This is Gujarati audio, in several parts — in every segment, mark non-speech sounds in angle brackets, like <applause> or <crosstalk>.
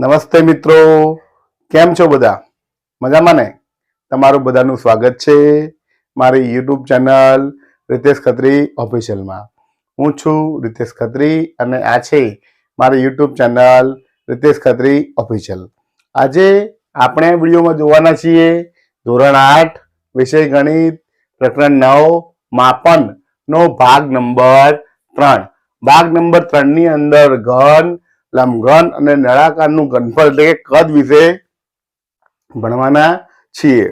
નમસ્તે મિત્રો. કેમ છો બધા? મજામાં ને? તમારું બધાનું સ્વાગત છે મારી યુટ્યુબ ચેનલ રિતેશ ખત્રી ઓફિશિયલમાં. હું છું રિતેશ ખત્રી અને આ છે મારી YouTube channel Ritesh Khatri official. આજે આપણે વિડીયોમાં જોવાના છીએ ધોરણ આઠ, વિષય ગણિત, પ્રકરણ નવ, માપનનો ભાગ નંબર ત્રણ. ભાગ નંબર ત્રણની અંદર ઘન લંબઘન અને નળાકારનું ઘનફળ એટલે કે કદ વિશે ભણવાના છીએ.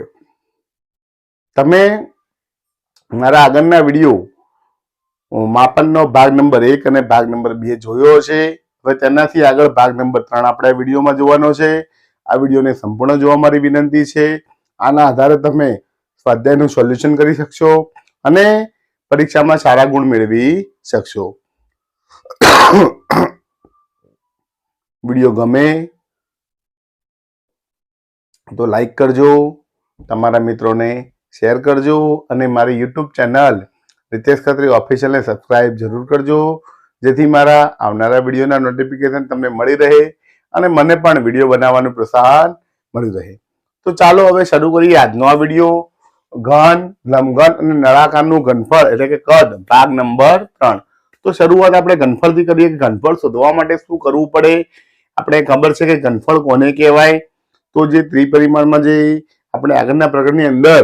તમે મારા આગળના વીડિયો માપનનો ભાગ નંબર એક અને ભાગ નંબર બે જોયો છે હવે તેનાથી આગળ ભાગ નંબર ત્રણ આપણે વિડીયોમાં જોવાનો છે. આ વિડીયોને સંપૂર્ણ જોવા મારી વિનંતી છે. આના આધારે તમે સ્વાધ્યાયનું સોલ્યુશન કરી શકશો અને પરીક્ષામાં સારા ગુણ મેળવી શકશો. વીડિયો ગમે તો લાઈક કરજો, તમારા મિત્રોને શેર કરજો અને મારી યુટ્યુબ ચેનલ રિતેશ ખત્રી ઓફિશિયલને સબસ્ક્રાઇબ જરૂર કરજો, જેથી મારા આવનારા વિડીયોના નોટિફિકેશન તમને મળી રહે અને મને પણ વીડિયો બનાવવાનું પ્રોત્સાહન મળી રહે. તો ચાલો હવે શરૂ કરીએ આજનો આ વીડિયો. ઘન લંબઘન અને નળાકારનું ઘનફળ એટલે કે કદ, ભાગ નંબર ત્રણ. તો શરૂઆત આપણે ઘનફળથી કરીએ કે ઘનફળ શોધવા માટે શું કરવું પડે? આપણે ખબર છે કે ઘનફળ કોને કહેવાય? તો જે ત્રિપરિમાણમાં જે આપણે આગળના પ્રકરણની અંદર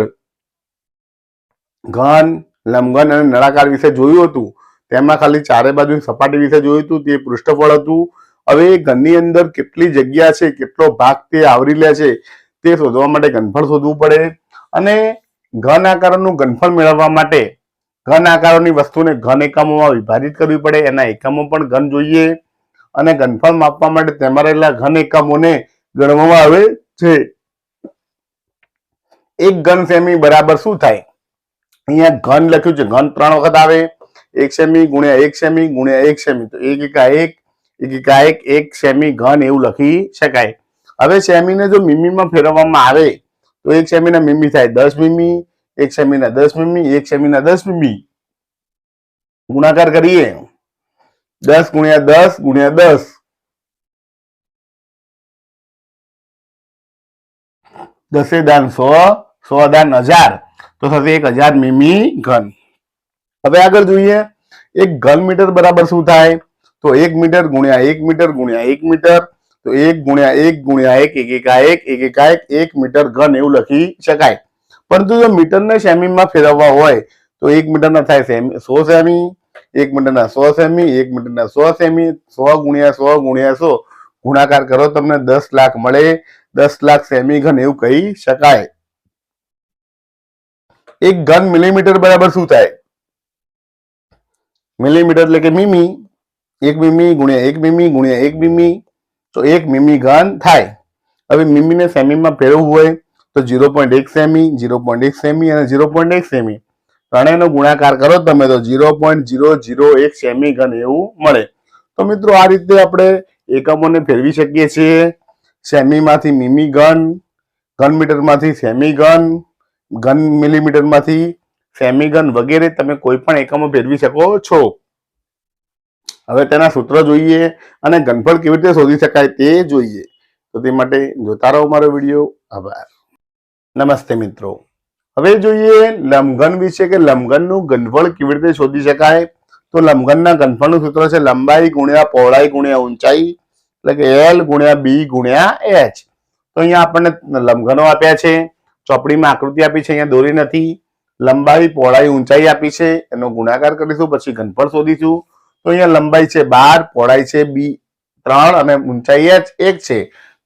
ઘન લંબઘન અને નળાકાર વિશે જોયું હતું, તેમાં ખાલી ચારે બાજુ સપાટી વિશે જોયું હતું, તે પૃષ્ઠફળ હતું. હવે ઘનની અંદર કેટલી જગ્યા છે, કેટલો ભાગ તે આવરી લે છે, તે શોધવા માટે ઘનફળ શોધવું પડે. અને ઘન આકારોનું ઘનફળ મેળવવા માટે ઘન આકારોની વસ્તુને ઘન એકમોમાં વિભાજિત કરવી પડે, એના એકમો પણ ઘન જોઈએ. અને ઘનફળ માપવા માટે તેમાં રહેલા ઘન એકમોને ગણવામાં આવે છે. એક ઘન સેમી બરાબર શું થાય? અહીંયા ઘન લખ્યું છે, ઘન ત્રણ વખત આવે. એક સેમી ગુણ્યા એક સેમી ગુણ્યા એક સેમી. તો એક એકા એક એક એકા એક એક સેમી ઘન એવું લખી શકાય. હવે સેમીને જો મીમીમાં ફેરવવામાં આવે, તો એક સેમીના મીમી થાય દસ મીમી, એક સેમીના દસ મીમી, એક સેમીના દસ મીમી. ગુણાકાર કરીએ. દસ ગુણ્યા દસ ગુણ્યા દસ. દસે દાન સો સો દાન હજાર. તો થશે એક હજાર મીમી ઘન. હવે આગળ જોઈએ, એક ઘન મીટર બરાબર શું થાય? તો એક મીટર ગુણ્યા એક મીટર ગુણ્યા એક મીટર. તો એક ગુણ્યા એક ગુણ્યા એક એક એકા એક એક એકા એક એક મીટર ઘન એવું લખી શકાય. પરંતુ જો મીટરને સેમીમાં ફેરવવા હોય, તો એક મીટરના થાય સેમી, સો સેમી. એક મીટરના સો સેમી, એક મીટરના સો સેમી, સો ગુણ્યા સો ગુણ્યા સો. ગુણાકાર કરો, તમને દસ લાખ મળે. દસ લાખ સેમી ઘન એવું કહી શકાય. એક ઘન મિલીમીટર બરાબર શું થાય? મિલીમીટર એટલે કે મીમી. એક મીમી ગુણ્યા એક મીમી ગુણ્યા એક મીમી. તો એક મીમી ઘન થાય. હવે મીમીને સેમીમાં ફેરવવું હોય તો ઝીરો પોઈન્ટ એક સેમી, ઝીરો પોઈન્ટ એક સેમી અને ઝીરો પોઈન્ટ એક સેમી. ત્રણેયનો ગુણાકાર કરો, તમે તો ઝીરો પોઈન્ટ ઝીરો ઝીરો એક સેમી ઘન એવું મળે. તો મિત્રો આ રીતે આપણે એકમોને ફેરવી શકીએ છીએ. સેમીમાંથી મીમી ઘન ઘન મીટરમાંથી સેમી ઘન ઘન મિલીમીટરમાંથી સેમી ઘન વગેરે તમે કોઈ પણ એકમો ફેરવી શકો છો. હવે તેના સૂત્ર જોઈએ અને ઘનફળ કેવી રીતે શોધી શકાય તે જોઈએ. તો તે માટે જોતા રહો મારો વીડિયો. આભાર. નમસ્તે મિત્રો. હવે જોઈએ લંબઘન વિશે કે લંબઘનનું ઘનફળ કેવી રીતે શોધી શકાય? તો લંબઘનના ઘનફળનું સૂત્ર છે લંબાઈ ગુણ્યા પહોળાઈ ગુણ્યા ઊંચાઈ, એટલે કે એલ ગુણ્યા બી ગુણ્યા એચ. તો અહીંયા આપણને લંબઘનો આપ્યા છે, ચોપડીમાં આકૃતિ આપી છે, અહીંયા દોરી નથી. લંબાઈ, પહોળાઈ, ઊંચાઈ આપી છે, એનો ગુણાકાર કરીશું, પછી ઘનફળ શોધીશું. તો અહીંયા લંબાઈ છે બાર, પહોળાઈ છે બી, ત્રણ અને ઊંચાઈ એચ એક છે.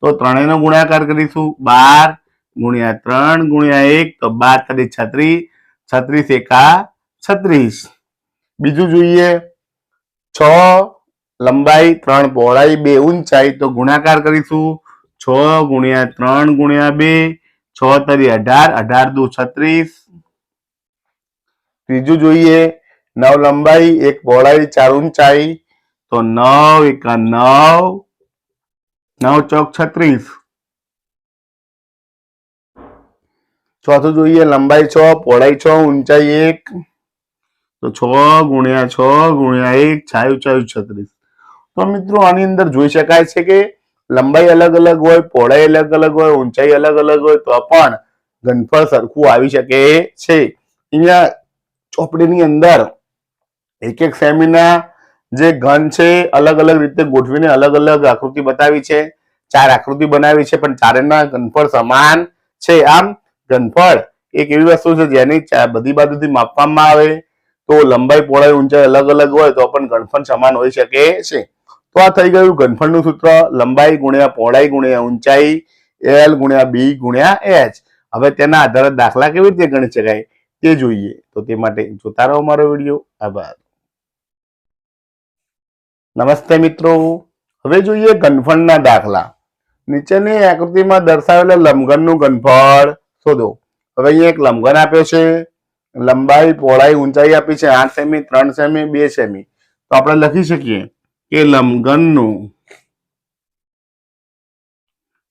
તો ત્રણેયનો ગુણાકાર કરીશું, બાર ગુણ્યા ત્રણ ગુણ્યા એક તો બાર તરી છત્રીસ છત્રીસ એકા છત્રીસ. બીજું જોઈએ, છ લંબાઈ ત્રણ પહોળાઈ બે ઊંચાઈ તો ગુણાકાર કરીશું. છ ગુણ્યા ત્રણ ગુણ્યા બે, છ તરી અઢાર અઢાર દુ છત્રીસ. ત્રીજું જોઈએ, નવ લંબાઈ, એક પહોળાઈ, ચાર ઊંચાઈ તો નવ એકા નવ નવ ચોક છત્રીસ. ચોથું જોઈએ, લંબાઈ છ, પહોળાઈ છ, ઊંચાઈ એક. તો છ ગુણ્યા છ ગુણ્યા એક, છાયું છાયું છત્રીસ. તો મિત્રો, આની અંદર જોઈ શકાય છે કે લંબાઈ અલગ અલગ હોય, પહોળાઈ અલગ અલગ હોય, ઊંચાઈ અલગ અલગ હોય, તો પણ ઘનફળ સરખું આવી શકે છે. અહીંયા ચોપડીની અંદર એક એક સેમીના જે ઘન છે, અલગ અલગ રીતે ગોઠવીને અલગ અલગ આકૃતિ બતાવી છે. ચાર આકૃતિ બનાવી છે, પણ ચારેના ઘનફળ સમાન છે. આમ ઘનફળ એક એવી વસ્તુ છે જેની બધી બાજુથી માપવામાં આવે. તો લંબાઈ, પહોળાઈ, ઊંચાઈ અલગ અલગ હોય તો પણ ઘનફળ સમાન હોઈ શકે છે. તો આ થઈ ગયું ઘનફળનું સૂત્ર. લંબાઈ ગુણ્યા પહોળાઈ ગુણ્યા ઊંચાઈ એલ ગુણ્યા બી ગુણ્યા એચ હવે તેના આધારે દાખલા કેવી રીતે ગણી શકાય તે જોઈએ. તો તે માટે જોતા રહો મારો વીડિયો. આભાર. નમસ્તે મિત્રો. હવે જોઈએ ઘનફળના દાખલા. નીચેની આકૃતિમાં દર્શાવેલા લંબઘનનું ઘનફળ. શોધો. હવે અહીંયા એક લંબઘન આપ્યો છે. લંબાઈ પહોળાઈ ઊંચાઈ આપી છે. આઠ સેમી, ત્રણ સેમી, બે સેમી. તો આપણે લખી શકીએ કે લંબઘનનું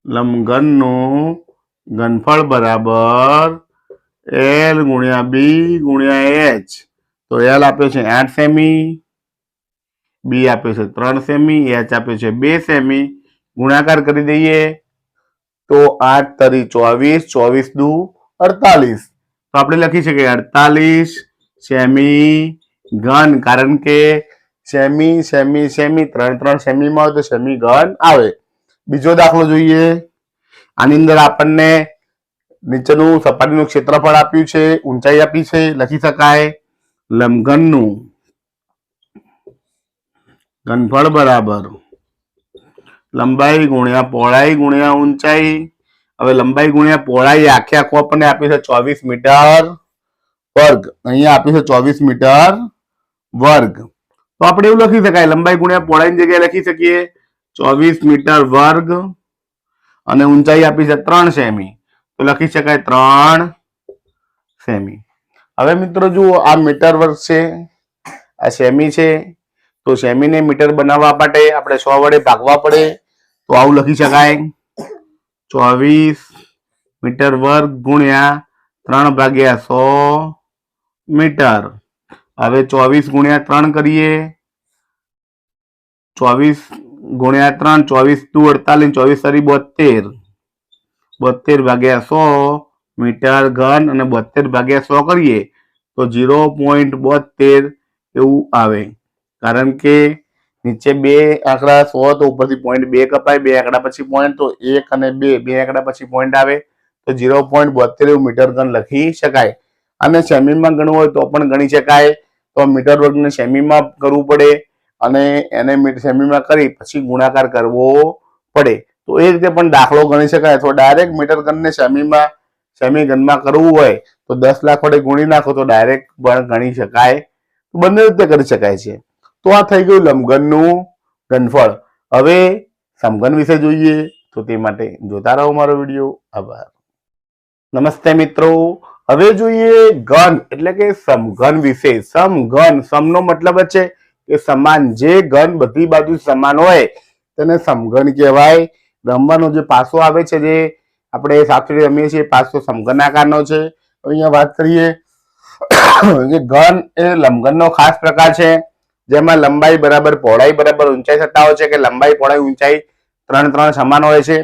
લંબઘનનું ઘનફળ બરાબર એલ ગુણ્યા બી ગુણ્યા એચ તો એલ આપ્યો છે આઠ સેમી બી આપ્યો છે ત્રણ સેમી એચ આપ્યો છે બે સેમી. ગુણાકાર કરી દઈએ. તો આઠ તરી ચોવીસ ચોવીસ દુ અડતાલીસ. તો આપણે લખી શકીએ અડતાલીસ સેમી ઘન, કારણ કે સેમી સેમી સેમી, ત્રણ ત્રણ સેમીમાં હોય તો સેમી ઘન આવે. બીજો દાખલો જોઈએ. આની અંદર આપણને નીચેનું સપાટીનું ક્ષેત્રફળ આપ્યું છે, ઊંચાઈ આપી છે, લખી શકાય. લંબઘનનું. ઘનફળ બરાબર. લંબાઈ ગુણ્યા પહોળાઈ ગુણ્યા ઊંચાઈ. હવે લંબાઈ ગુણ્યા પહોળાઈ આખે આખું આપણને આપ્યું છે ચોવીસ મીટર વર્ગ. અહીંયા આપ્યું છે ચોવીસ મીટર વર્ગ. તો આપણે એવું લખી શકાય, લંબાઈ ગુણ્યા પહોળાઈની જગ્યાએ લખી શકીએ. ચોવીસ મીટર વર્ગ અને ઊંચાઈ આપી છે ત્રણ સેમી. તો લખી શકાય ત્રણ સેમી. હવે મિત્રો જુઓ, આ મીટર વર્ગ છે, આ સેમી છે તો સેમીને મીટર બનાવવા માટે આપણે સો વડે ભાગવા પડે. તો આવું લખી શકાય. ચોવીસ મીટર વર્ગ ગુણ્યા ત્રણ ભાગ્યા સો મીટર. હવે ચોવીસ ગુણ્યા ત્રણ કરીએ. ચોવીસ ગુણ્યા ત્રણ, ચોવીસ ટુ અડતાલીસ, ચોવીસ તારી બોતેર બોતેર ભાગ્યા સો મીટર ઘન અને બોતેર ભાગ્યા સો કરીએ. તો ઝીરો પોઈન્ટ બોતેર એવું આવે. કારણ કે નીચે બે આંકડા સો તો ઉપરથી પોઈન્ટ બે કપાય, બે આંકડા પછી પોઈન્ટ તો એક અને બે બે આંકડા પછી પોઈન્ટ આવે, તો ઝીરો પોઈન્ટ બોતેર મીટર ઘન લખી શકાય. અને સેમીમાં ગણવું હોય તો પણ ગણી શકાય. તો મીટર વર્ગને સેમીમાં કરવું પડે અને એને સેમીમાં કરી પછી ગુણાકાર કરવો પડે. તો એ રીતે પણ દાખલો ગણી શકાય અથવા ડાયરેક્ટ મીટર ગણને સેમીમાં સેમી ગણમાં કરવું હોય તો દસ લાખ વડે ગુણી નાખો તો ડાયરેક્ટ પણ ગણી શકાય. બંને રીતે કરી શકાય છે. તો આ થઈ ગયું લંબઘનનું ઘનફળ હવે સમઘન વિશે જોઈએ તો તે માટે જોતા રહો મારો વીડિયો. આભાર. નમસ્તે મિત્રો. હવે જોઈએ ઘન એટલે કે સમઘન વિશે. સમઘન, સમનો મતલબ છે કે સમાન જે ઘન બધી બાજુ સમાન હોય, તેને સમઘન કહેવાય. રમવાનો જે પાસો આવે છે જે આપણે સાપસીડી રમીએ છીએ પાસો સમઘન આકારનો છે અહીંયા વાત કરીએ. <coughs> જે ઘન એ લંબઘનનો ખાસ પ્રકાર છે. જેમાં લંબાઈ બરાબર, પહોળાઈ બરાબર ઊંચાઈ હોય છે કે લંબાઈ, પહોળાઈ, ઊંચાઈ ત્રણ ત્રણ સમાન હોય છે.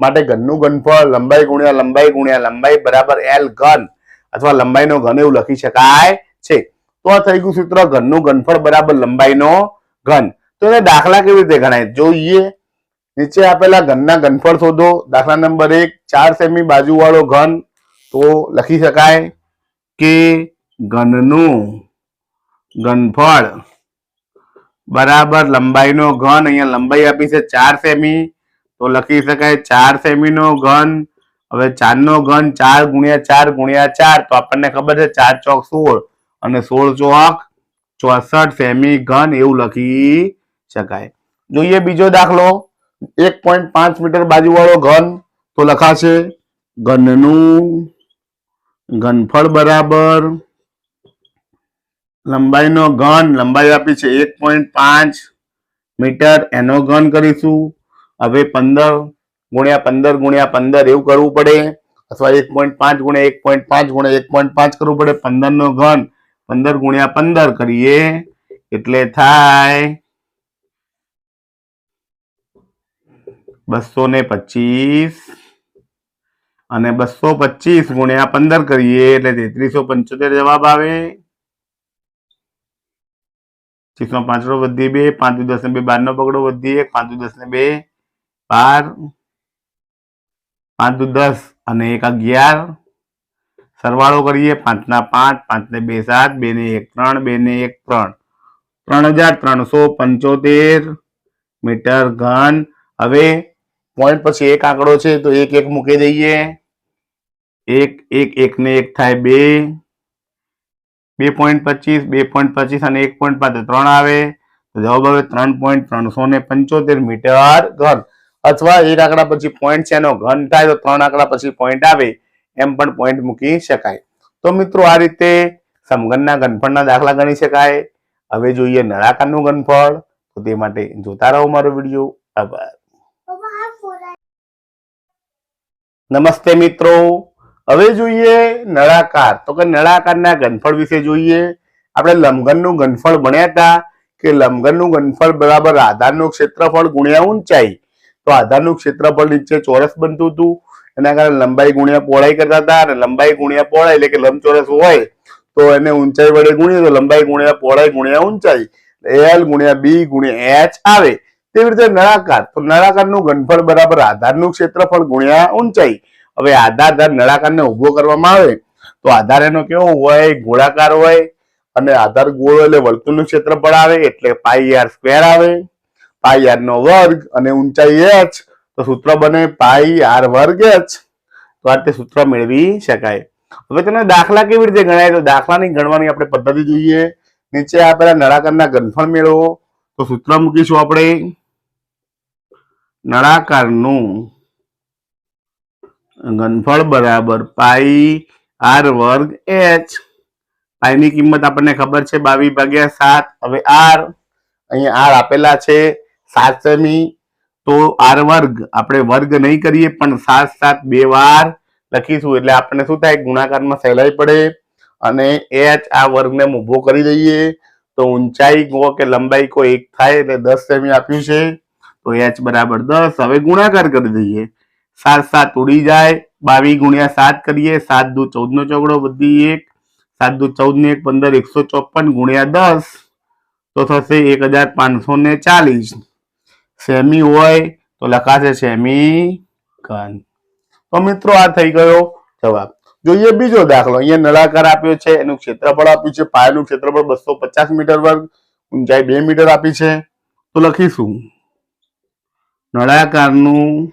માટે ઘનનું ઘનફળ, લંબાઈ ગુણ્યા લંબાઈ ગુણ્યા, લંબાઈ બરાબર એલ ઘન અથવા લંબાઈનો ઘન એવું લખી શકાય છે. તો આ થઈ ગયું સૂત્ર ઘનનું ઘનફળ બરાબર લંબાઈનો ઘન. તો એને દાખલા કેવી રીતે ગણાય? જોઈએ. નીચે આપેલા ઘનના ઘનફળ શોધો. દાખલા નંબર એક, ચાર સેમી બાજુવાળો ઘન. તો લખી શકાય કે ઘનનું ઘનફળ બરાબર, લંબાઈનો ઘન, અહીંયા લંબાઈ આપી છે ચાર સેમી, તો લખી શકાય ચાર સેમીનો ઘન, હવે ચારનો ઘન ચાર ગુણ્યા ચાર ગુણ્યા ચાર, તો આપણને ખબર છે ચાર ચોક સોળ, અને સોળ ચોક ચોસઠ સેમી ઘન, એવું લખી શકાય. જોઈએ બીજો દાખલો, એક પોઈન્ટ પાંચ મીટર બાજુવાળો ઘન, તો લખાશે ઘનનું ઘનફળ બરાબર લંબાઈનો ઘન, લંબાઈ આપી છે એક પોઈન્ટ પાંચ મીટર. એનો ઘન કરીશું. હવે પંદર ગુણ્યા પંદર ગુણ્યા પંદર એવું કરવું પડે. અથવા એક પોઈન્ટ પાંચ ગુણ્યા એક પોઈન્ટ પાંચ ગુણ્યા એક પોઈન્ટ પાંચ કરવું પડે. પંદર નો ઘન પંદર ગુણ્યા પંદર કરીએ. એટલે થાય બસો ને પચીસ. અને બસો પચીસ ગુણ્યા પંદર કરીએ. એટલે તેત્રીસો પંચોતેર જવાબ આવે. પચીસમાં પાંચડો વધી બે, પાંચ દસ ને બે બાર નો પકડો વધી એક, પાંચ દસ ને બે, બાર, પાંચ દસ અને એક અગિયાર. સરવાળો કરીએ પાંચના પાંચ પાંચ ને બે સાત બે ને એક ત્રણ બે ને એક ત્રણ. ત્રણ હજાર ત્રણસો પંચોતેર મીટર ઘન. હવે પોઈન્ટ પછી એક આંકડો છે તો એક એક મૂકી દઈએ. એક એક એક ને એક થાય બે. બે પોઈન્ટ પચીસ બે પોઈન્ટ પચીસ અને એક પોઈન્ટ પાંચ ત્રણ આવે તો જવાબ આવે ત્રણ પોઈન્ટ ત્રણસો ને પંચોતેર મીટર ઘન. અથવા એક આંકડા પછી પોઈન્ટ છે એનો ઘન થાય તો ત્રણ આંકડા પછી પોઈન્ટ આવે એમ પણ પોઈન્ટ મૂકી શકાય. તો મિત્રો આ રીતે સમઘનના ઘનફળના દાખલા ગણી શકાય. હવે જોઈએ નળાકારનું ઘનફળ. તો તે માટે જોતા રહો મારો વીડિયો. આભાર. નમસ્તે મિત્રો. હવે જોઈએ નળાકાર. તો કે નળાકારના ઘનફળ વિશે જોઈએ. આપણે લંબઘનનું ઘનફળ ભણ્યા હતા કે લંબઘનનું ઘનફળ બરાબર આધારનું ક્ષેત્રફળ ગુણ્યા ઊંચાઈ. તો આધારનું ક્ષેત્રફળ નીચે ચોરસ બનતું હતું. એના કારણે લંબાઈ ગુણ્યા પહોળાઈ કરતા હતા અને લંબાઈ ગુણ્યા પહોળાઈ એટલે કે લંબચોરસ હોય તો એને ઊંચાઈ વડે ગુણીએ તો લંબાઈ ગુણ્યા પહોળાઈ ગુણ્યા ઊંચાઈ. એલ ગુણ્યા બી ગુણ્યા એચ આવે. તેવી રીતે નળાકાર. તો નળાકારનું ઘનફળ બરાબર આધારનું ક્ષેત્રફળ ગુણ્યા ઊંચાઈ. હવે આધાર દર નળાકારને ઊભો કરવામાં આવે તો આધાર એનો કેવો હોય, ગોળાકાર હોય અને આધાર ગોળ એટલે વર્તુળનું ક્ષેત્રફળ આવે એટલે પાઈ આર સ્ક્વેર આવે. પાઈ આર નો વર્ગ અને ઊંચાઈ એચ, તો સૂત્ર બને પાઈ આર વર્ગ એચ. તો આ રીતે સૂત્ર મેળવી શકાય. હવે તેને દાખલા કેવી રીતે ગણાય? તો દાખલાની ગણવાની આપણે પદ્ધતિ જોઈએ. નીચે આપેલા નળાકારના ઘનફળ મેળવો. તો સૂત્ર મૂકીશું આપણે. નળાકારનું ઘનફળ બરાબર પાઈ આર વર્ગ એચ. પાઈની કિંમત આપણને ખબર છે બાવીસ ભાગ્યા સાત. હવે આર, અહીંયા આર આપેલા છે સાત સેમી તો આર વર્ગ આપણે વર્ગ નહીં કરીએ, પણ સાત સાત, બે વાર લખીશું. એટલે આપણને શું થાય? ગુણાકારમાં સહેલાઈ પડે અને એચ આ વર્ગને ઊભો કરી દઈએ. તો ઊંચાઈ કહો કે લંબાઈ કો એક થાય, એટલે દસ સેમી આપ્યું છે. તો એચ બરાબર દસ. હવે ગુણાકાર કરી દઈએ. સાત સાત ઉડી જાય બાવીસ ગુણ્યા સાત કરીએ, સાત દુ ચૌદ નો ચોગડો, બધી એક, સાત દુ ચૌદ ને એક, પંદર, એકસો ચોપન ગુણ્યા દસ, તો થશે એક હજાર પાંચસો ને ચાલીસ. સેમી હોય તો લખાશે સેમી ઘન. તો મિત્રો આ થઈ ગયો જવાબ. જોઈએ બીજો દાખલો. અહીંયા નળાકાર આપ્યો છે, એનું ક્ષેત્રફળ આપ્યું છે, પાયાનું ક્ષેત્રફળ બસો પચાસ મીટર વર્ગ, ઊંચાઈ બે મીટર આપી છે. તો લખીશું. નળાકારનું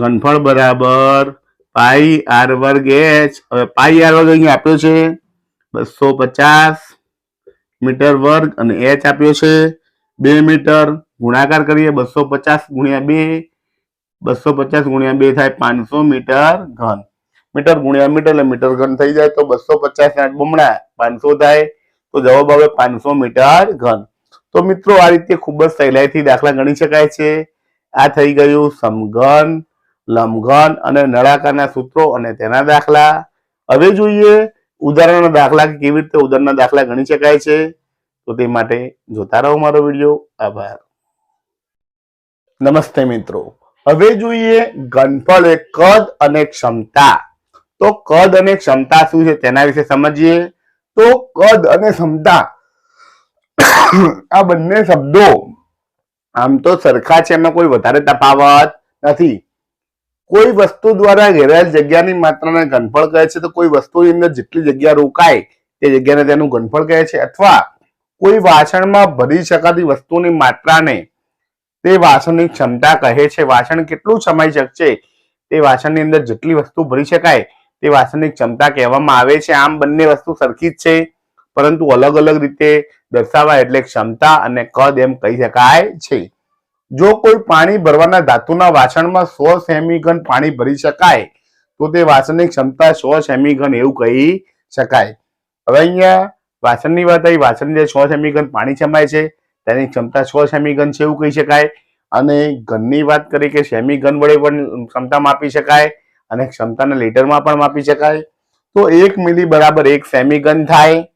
ઘનફળ બરાબર. પાઈ આર વર્ગ એચ. હવે પાઈ આર વર્ગ અહીંયા આપ્યો છે. બસો પચાસ મીટર વર્ગ અને એચ આપ્યો છે. બે મીટર. ગુણાકાર કરીએ, બસો પચાસ ગુણ્યા બે. બસો પચાસ ગુણ્યા બે થાય પાંચસો મીટર ઘન. મીટર ગુણ્યા મીટર એટલે મીટર ઘન થઈ જાય તો બસો પચાસ આઠ બમણા પાંચસો થાય. તો જવાબ આવે પાંચસો મીટર ઘન. તો મિત્રો આ રીતે ખૂબ જ સહેલાઈથી દાખલા ગણી શકાય છે. આ થઈ ગયું સમઘન. લંબઘન અને નળાકારના સૂત્રો અને તેના દાખલા. હવે જોઈએ ઉદાહરણના દાખલા કેવી રીતે ઉદાહરણના દાખલા ગણી શકાય છે. તો તે માટે જોતા રહો મારો વીડિયો. આભાર. નમસ્તે મિત્રો. હવે જોઈએ ઘનફળ એ કદ અને ક્ષમતા. તો કદ અને ક્ષમતા શું છે તેના વિશે સમજીએ. તો કદ અને ક્ષમતા આ બંને શબ્દો આમ તો સરખા છે એમાં કોઈ વધારે તફાવત નથી. કોઈ વસ્તુ દ્વારા ઘેરાયેલ જગ્યાની માત્રાને ઘનફળ કહે છે, તો કોઈ વસ્તુની અંદર જેટલી જગ્યા રોકાય, તે જગ્યાને તેનું ઘનફળ કહે છે. અથવા કોઈ વાસણમાં ભરી શકાતી વસ્તુની માત્રાને તે વાસણની ક્ષમતા કહે છે. વાસણ કેટલું સમાઈ શકશે તે વાસણની અંદર જેટલી વસ્તુ ભરી શકાય, તે વાસણની ક્ષમતા કહેવામાં આવે છે. આમ બંને વસ્તુ સરખી જ છે, પરંતુ અલગ અલગ રીતે દર્શાવાય એટલે ક્ષમતા અને કદ એમ કહી શકાય છે. જો કોઈ પાણી ભરવાના ધાતુના વાસણમાં સો સેમી ઘન પાણી ભરી શકાય, તો તે વાસણની ક્ષમતા સો સેમી ઘન એવું કહી શકાય. હવે અહીંયા વાસણની વાત આવી વાસણની જે સો સેમી ઘન પાણી સમાય છે, તેની ક્ષમતા સો સેમી ઘન છે એવું કહી શકાય. અને ઘનની વાત કરી કે સેમી ઘન વડે પણ ક્ષમતા માપી શકાય અને ક્ષમતાને લીટરમાં પણ માપી શકાય. તો એક મિલી બરાબર એક સેમી ઘન થાય,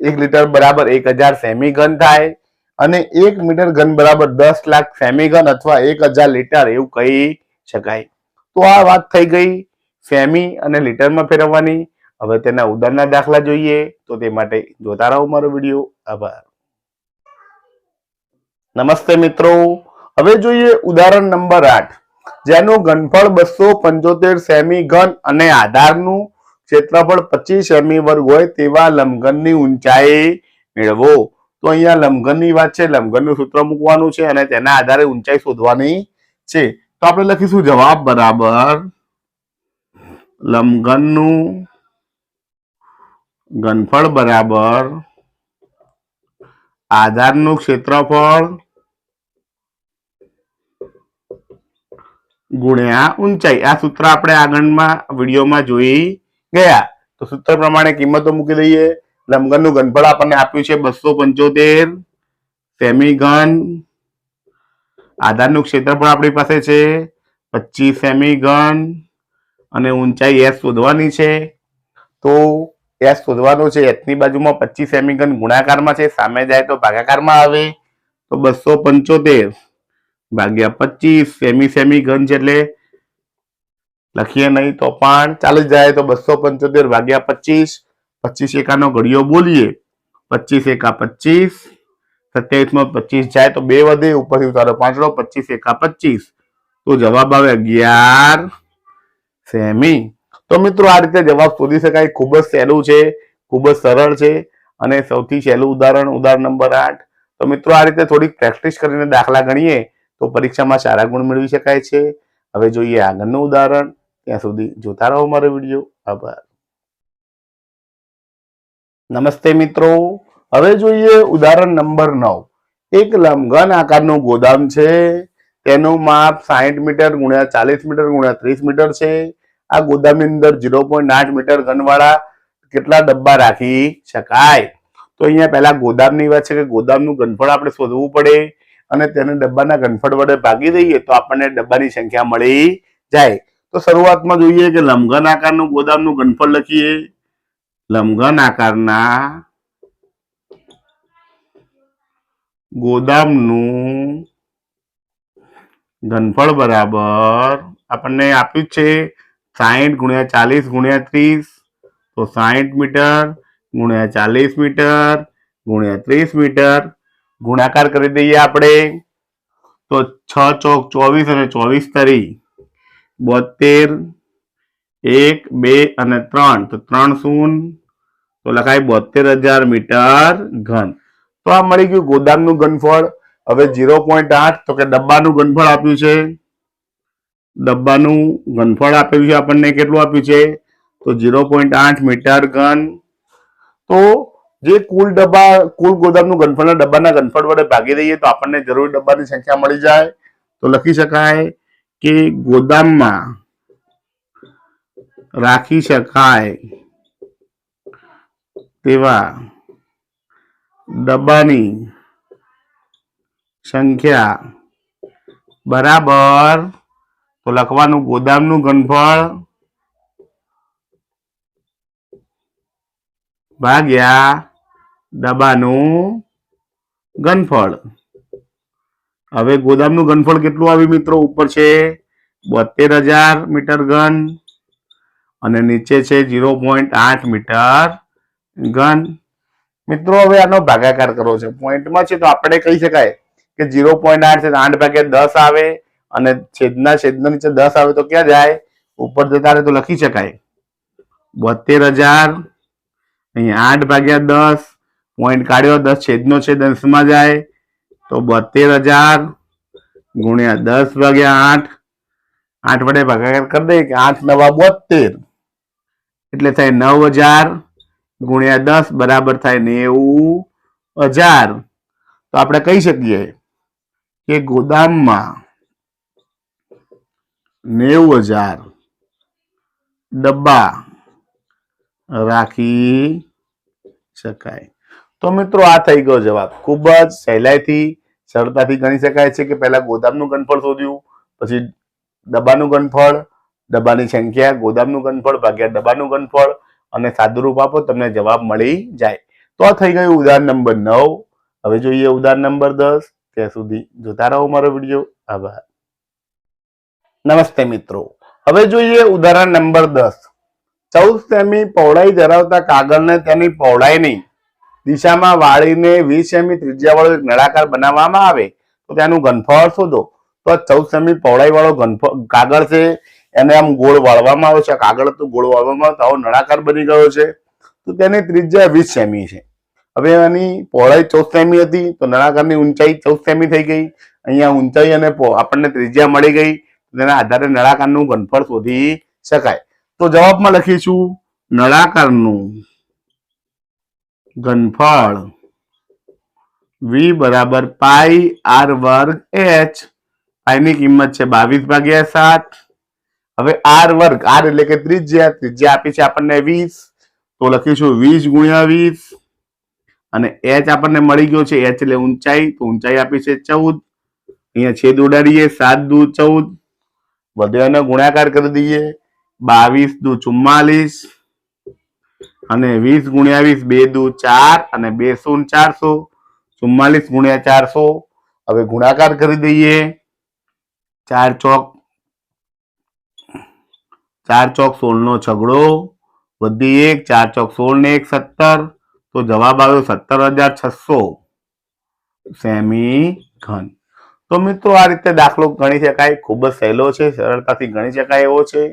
એક લીટર બરાબર એક હજાર સેમી ઘન થાય અને એક મીટર ઘન બરાબર દસ લાખ ફેમીઘન અથવા એક લીટર એવું કહી શકાય. તો આ વાત થઈ ગઈ ફેમી અને લીટરમાં ફેરવવાની. હવે તેના ઉદાહરણના દાખલા જોઈએ તો તે માટે જોતા રહો મારો વીડિયો. આભાર. નમસ્તે મિત્રો. હવે જોઈએ ઉદાહરણ નંબર આઠ. જેનું ઘનફળ બસો પંચોતેર સેમી ઘન અને આધારનું ક્ષેત્રફળ પચીસ સેમી વર્ગ હોય તેવા લંબઘનની ઊંચાઈ મેળવો. તો અહીંયા લંઘનની વાત છે લંઘનનું સૂત્ર મૂકવાનું છે અને તેના આધારે ઊંચાઈ શોધવાની છે. તો આપણે લખીશું જવાબ બરાબર લંઘનનું ઘનફળ બરાબર આધારનું ક્ષેત્રફળ ગુણ્યા ઊંચાઈ. આ સૂત્ર આપણે આગળમાં વિડીયોમાં જોઈ ગયા. તો સૂત્ર પ્રમાણે કિંમતો મૂકી દઈએ. લંબઘનનું ઘનફળ આપણને આપ્યું છે બસો પંચોતેર સેમી ઘન આધારનું ક્ષેત્રફળ આપણી પાસે છે પચીસ સેમી ઘન અને ઊંચાઈ એસ શોધવાની છે. તો એસ શોધવાનું છે એસની બાજુમાં પચીસ સેમી ઘન ગુણાકારમાં છે, સામે જાય તો ભાગાકારમાં આવે. તો બસો પંચોતેર ભાગ્યા પચીસ, સેમી સેમી ઘન છે એટલે લખીએ નહીં તો પણ ચાલી જાય. તો બસો પંચોતેર ભાગ્યા પચીસ પચીસ એકાનો ઘડિયો બોલીએ. પચીસ એકા પચીસ. સત્યાવીસમાં પચીસ જાય તો બે વધે, ઉપરથી ઉતારો પાંચડો, પચીસ એકા પચીસ. તો જવાબ આવે અગિયાર સેમી. તો મિત્રો આ રીતે જવાબ શોધી શકાય. ખૂબ જ સહેલું છે, ખૂબ જ સરળ છે અને સૌથી સહેલું ઉદાહરણ ઉદાહરણ નંબર આઠ. તો મિત્રો આ રીતે થોડીક પ્રેક્ટિસ કરીને દાખલા ગણીએ તો પરીક્ષામાં સારા ગુણ મેળવી શકાય છે. હવે જોઈએ આગળનું ઉદાહરણ. ત્યાં સુધી જોતા રહો મારો વીડિયો. આભાર. નમસ્તે મિત્રો. હવે જોઈએ ઉદાહરણ નંબર નવ. એક લંબઘન આકારનું ગોદામ છે. તેનું માપ સાહીઠ મીટર ગુણ્યા ચાલીસ મીટર ગુણ્યા ત્રીસ મીટર છે. આ ગોદામની અંદર ઝીરો પોઈન્ટ આઠ મીટર ઘનવાળા કેટલા ડબ્બા રાખી શકાય? તો અહીંયા પહેલા ગોદામની વાત છે કે ગોદામનું ઘનફળ આપણે શોધવું પડે અને તેને ડબ્બાના ઘનફળ વડે ભાગી દઈએ તો આપણને ડબ્બાની સંખ્યા મળી જાય. તો શરૂઆતમાં જોઈએ કે લંબઘન આકારનું ગોદામનું ઘનફળ લખીએ. લંબઘન આકારના ગોદામનું ઘનફળ બરાબર આપણને આપ્યું છે સાહીઠ ગુણ્યા ચાલીસ ગુણ્યા ત્રીસ તો સાહીઠ મીટર ગુણ્યા ચાલીસ મીટર ગુણ્યા ત્રીસ મીટર ગુણાકાર કરી દઈએ આપણે તો છ ચોક ચોવીસ અને ચોવીસ તરી બોતેર એક, બે અને ત્રણ. તો ત્રણ શૂન્ય તો લખાય બોતેર હજાર મીટર ઘન. તો આ મળી ગયું ગોદામનું ઘનફળ. હવે ઝીરો પોઈન્ટ આઠ, તો કે ડબ્બાનું ઘનફળ આપ્યું છે. ડબ્બાનું ઘનફળ આપેલું છે આપણને કેટલું આપ્યું છે? તો ઝીરો પોઈન્ટ આઠ મીટર ઘન. તો જે કુલ ડબ્બા, કુલ ગોદામનું ઘનફળના ડબ્બાના ઘનફળ વડે ભાગી દઈએ, તો આપણને જરૂરી ડબ્બાની સંખ્યા મળી જાય. તો લખી શકાય કે ગોદામમાં રાખી શકાય તેવા ડબ્બાની સંખ્યા બરાબર તો લખવાનું ગોદામનું ઘનફળ ભાગ્યા ડબ્બાનું ઘનફળ. હવે ગોદામનું ઘનફળ કેટલું આવ્યું મિત્રો? ઉપર છે બોતેર હજાર મીટર ઘન. અને નીચે છે ઝીરો પોઈન્ટ આઠ મીટર ઘન. મિત્રો, હવે આનો ભાગાકાર કરવો છે. પોઈન્ટમાં છે તો આપણે કહી શકાય કે ઝીરો પોઈન્ટ આઠ છે તો આઠ ભાગ્યા દસ આવે અને છેદના છેદના નીચે દસ આવે તો ક્યાં જાય? ઉપર જતા તો લખી શકાય. બોતેર હજાર. અહીંયા આઠ ભાગ્યા દસ. પોઈન્ટ કાઢ્યો, દસ છેદનો છે દસમાં જાય તો બોતેર હજાર ગુણ્યા દસ ભાગ્યા આઠ. આઠ વડે ભાગાકાર કરી દઈએ કે આઠ નવા બોતેર. એટલે થાય નવ હજાર ગુણ્યા દસ બરાબર થાય નેવું હજાર. તો આપણે કહી શકીએ કે ગોદામમાં નેવું હજાર ડબ્બા રાખી શકાય. તો મિત્રો આ થઈ ગયો જવાબ. ખૂબ જ સહેલાઈથી, સરળતાથી ગણી શકાય છે કે પહેલા ગોદામનું ઘનફળ શોધ્યું, પછી ડબ્બાનું ઘનફળ ડબ્બાની સંખ્યા, ગોદામનું ઘનફળ ભાગ્યા ડબ્બાનું ઘનફળ અને સાદુરૂપ આપો, તમને જવાબ મળી જાય. તો થઈ ગયું ઉદાહરણ નંબર નવ. હવે જોઈએ ઉદાહરણ નંબર દસ. ત્યાં સુધી જોતા રહો મારો વીડિયો. આભાર. નમસ્તે મિત્રો. હવે જોઈએ ઉદાહરણ નંબર દસ. ચૌદ સેમી પહોળાઈ ધરાવતા કાગળને તેની પહોળાઈની દિશામાં વાળીને વીસ સેમી ત્રિજ્યાવાળો એક નળાકાર બનાવવામાં આવે. તો તેનું ઘનફળ શોધો. તો ચૌદ સેમી પહોળાઈ વાળો ઘનફળ કાગળ છે. એને આમ ગોળ વાળવામાં આવે છે કાગળ તો ગોળ વાળવામાં આવે, તો આવો નળાકાર બની ગયો છે. તો તેની ત્રિજ્યા વીસ સેમી છે. હવે એની પહોળાઈ ચૌદ સેમી હતી, તો નળાકારની ઊંચાઈ ચૌદ સેમી થઈ ગઈ. અહીંયા ઊંચાઈ અને આપણને ત્રિજ્યા મળી ગઈ તેના આધારે નળાકારનું ઘનફળ શોધી શકાય. તો જવાબમાં લખીશું, નળાકારનું ઘનફળ વી બરાબર પાઈ આર વર્ગ એચ પાઈ ની કિંમત છે બાવીસ ભાગ્યા સાત. હવે આર વર્ગ, આર એટલે કે ત્રિજ્યા ત્રિજ્યા આપી છે આપણને વીસ, તો લખીશું વીસ ગુણ્યા વીસ, અને એચ આપણને મળી ગયો છે, એચ એટલે ઊંચાઈ, તો ઊંચાઈ આપી છે ચૌદ, અહીંયા છેદ ઉડાડીએ, સાત દુ ચૌદ વધ્યાનો ગુણાકાર કરી દઈએ, બાવીસ દુ ચુમ્માલીસ, અને વીસ ગુણ્યા વીસ, બે દુ ચાર, અને બે સુન ચારસો, ચુમ્માલીસ ગુણ્યા ચારસો, હવે ગુણાકાર કરી દઈએ, ચાર ચોક ચાર ચોક સોળ નો છગડો વધી એક, ચાર ચોક સોળ ને એક સત્તર, તો જવાબ આવ્યો સત્તર હજાર છસો. સેમી ઘન તો મિત્રો આ રીતે દાખલો ગણી શકાય, ખૂબ જ સહેલો છે, સરળતાથી ગણી શકાય એવો છે.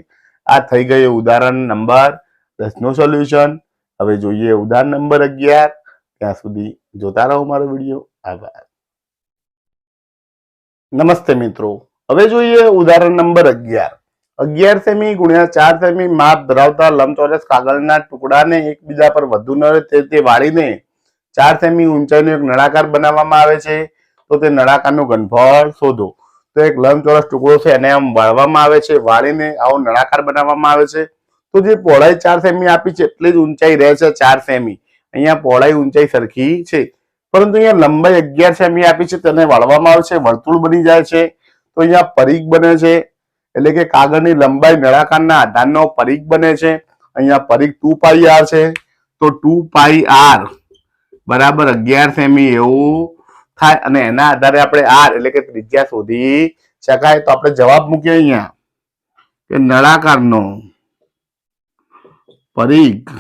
આ થઈ ગયું ઉદાહરણ નંબર દસનું સોલ્યુશન. હવે જોઈએ ઉદાહરણ નંબર અગિયાર. ત્યાં સુધી જોતા રહો મારો વીડિયો. આભાર. નમસ્તે મિત્રો. હવે જોઈએ ઉદાહરણ નંબર અગિયાર. અગિયાર સેમી ગુણ્યા ચાર સેમી માપ ધરાવતા લંબચોરસ કાગળના ટુકડાને એકબીજા પર વધુ ન રહે, તે વાળીને ચાર સેમી ઊંચાઈનો એક નળાકાર બનાવવામાં આવે છે. તો તે નળાકારનું ઘનફળ શોધો. તો એક લંબચોરસ ટુકડો છે, એને આમ વાળવામાં આવે છે, વાળીને આવો નળાકાર બનાવવામાં આવે છે. તો જે પહોળાઈ ચાર સેમી આપી છે, એટલી જ ઊંચાઈ રહે છે ચાર સેમી. અહીંયા પહોળાઈ ઊંચાઈ સરખી છે. પરંતુ અહીંયા લંબાઈ અગિયાર સેમી આપી છે, તેને વાળવામાં આવે છે, વર્તુળ બની જાય છે. તો અહીંયા પરિઘ બને છે. એટલે કે કાગળની લંબાઈ નળાકારના આધારનો પરિઘ બને છે. અહીંયા પરિઘ ટુ પાઈ આર છે. તો ટુ પાઈ આર બરાબર અગિયાર સેમી એવું થાય અને એના આધારે આપણે આર એટલે કે ત્રિજ્યા શોધી શકાય. તો આપણે જવાબ મૂકીએ અહીંયા કે નળાકારનો પરિઘ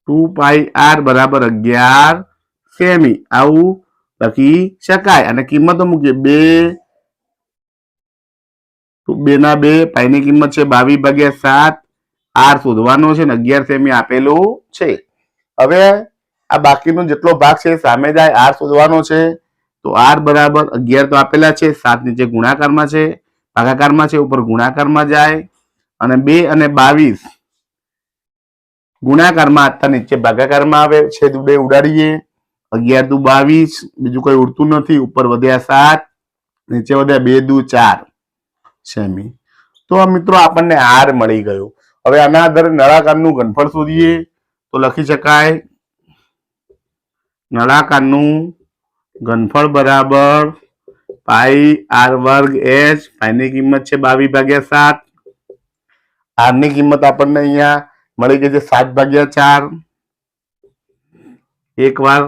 ટુ પાઈ આર બરાબર અગિયાર સેમી આવું લખી શકાય. અને કિંમતો મૂકીએ. બે બે ના બે પાઈની કિંમત છે બાવીસ ભાગ્યા સાત, આર શોધવાનો છે ને અગિયાર સેમી આપેલું છે. હવે આ બાકીનો જેટલો ભાગ છે સામે જાય, આર શોધવાનો છે. તો આર બરાબર અગિયાર તો આપેલા છે, સાત નીચે ગુણાકારમાં છે, ભાગાકારમાં છે, ઉપર ગુણાકારમાં જાય. અને બે અને બાવીસ ગુણાકારમાં આતા નીચે ભાગાકારમાં આવે, છેદ બે ઉડાડીએ. અગિયાર દુ બાવીસ, બીજું કઈ ઉડતું નથી, ઉપર વધ્યા સાત, નીચે વધ્યા બે દુ ચાર. સેમી તો મિત્રો આપણને આર મળી ગયો. હવે આના આધારે નળાકારનું ઘનફળ શોધીએ. તો લખી શકાય, નળાકારનું ઘનફળ બરાબર પાઈ આર વર્ગ એચ પાઈની કિંમત છે બાવીસ ભાગ્યા સાત. આરની કિંમત આપણને અહીંયા મળી ગઈ છે સાત ભાગ્યા ચાર. એક વાર,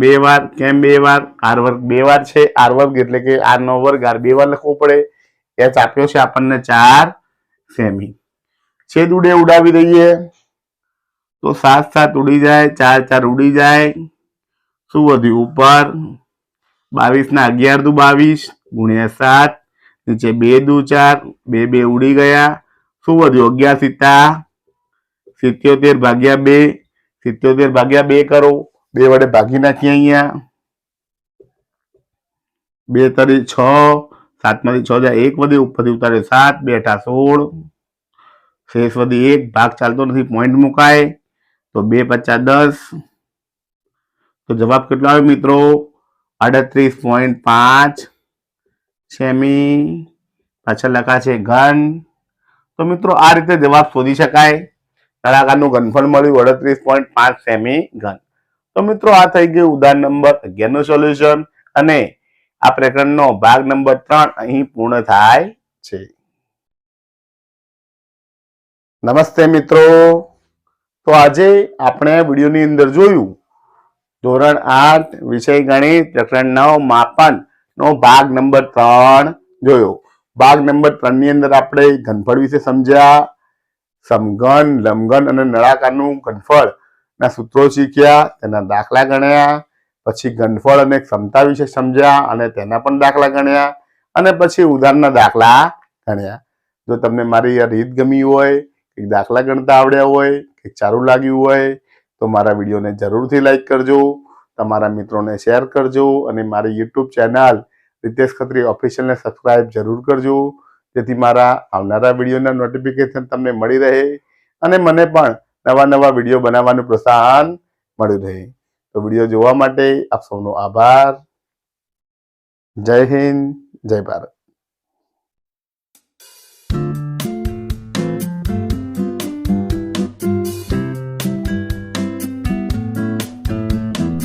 બે વાર, કેમ બે વાર? આર વર્ગ બે વાર છે. આર વર્ગ એટલે કે આર નો વર્ગ આર બે વાર લખવો પડે. એચ આપ્યો છે આપણને ચાર સેમી. છેદ ઉડે ઉડાવી દઈએ. તો સાત સાત ઉડી જાય, ચાર ચાર ઉડી જાય. શું વધ્યું ઉપર? બાવીસ ના અગિયાર દુ બાવીસ, ગુણ્યા સાત, નીચે બે દુ ચાર, બે બે ઉડી ગયા. શું વધ્યું? અગિયાર સીતા સિત્યોતેર ભાગ્યા બે, સિત્યોતેર ભાગ્યા બે કરો. બે વડે ભાગી નાખીએ અહીંયા. બે તરી છ સાતમાંથી છ જાય, એક વધી ઉપરથી ઉતારે, સાત બેઠા સોળ. શેષ વધી એક, ભાગ ચાલતો નથી પોઈન્ટ મુકાય. તો બે પચાસ દસ. તો જવાબ કેટલો આવે મિત્રો? આડત્રીસ પોઈન્ટ પાંચ. સેમી. પાછળ લખાશે ઘન. તો મિત્રો આ રીતે જવાબ શોધી શકાય. નળાકારનું ઘનફળ મળ્યું અડત્રીસ પોઈન્ટ પાંચ સેમી ઘન. તો મિત્રો આ થઈ ગયું ઉદાહરણ નંબર અગિયારનું સોલ્યુશન અને આ પ્રકરણનો ભાગ નંબર ત્રણ અહીં પૂર્ણ થાય છે. નમસ્તે મિત્રો. તો આજે આપણે વિડીયોની અંદર જોયું ધોરણ આઠ વિષય ગણિત પ્રકરણ નવ માપન નો ભાગ નંબર ત્રણ જોયો. ભાગ નંબર ત્રણની અંદર આપણે ઘનફળ વિશે સમજ્યા, સમઘન લંબઘન અને નળાકારનું ઘનફળ ના સૂત્રો શીખ્યા, તેના દાખલા ગણ્યા પછી ઘનફળ અને ક્ષમતા વિશે સમજ્યા અને તેના પણ દાખલા ગણ્યા અને પછી ઉદાહરણના દાખલા ગણ્યા. જો તમને મારી રીત ગમી હોય કે દાખલા ગણતા આવડ્યા હોય કે સારું લાગ્યું હોય, તો મારા વિડીયોને જરૂરથી લાઈક કરજો, તમારા મિત્રોને શેર કરજો અને મારી યુટ્યુબ ચેનલ રિતેશ ખત્રી ઓફિશિયલને સબસ્ક્રાઇબ જરૂર કરજો, જેથી મારા આવનારા વિડીયોના નોટિફિકેશન તમને મળી રહે અને મને પણ નવા નવા વીડિયો બનાવવાનું પ્રોત્સાહન મળ્યું રહે. તો વીડિયો જોવા માટે આપ સૌનો આભાર. જય હિન્દ જય ભારત.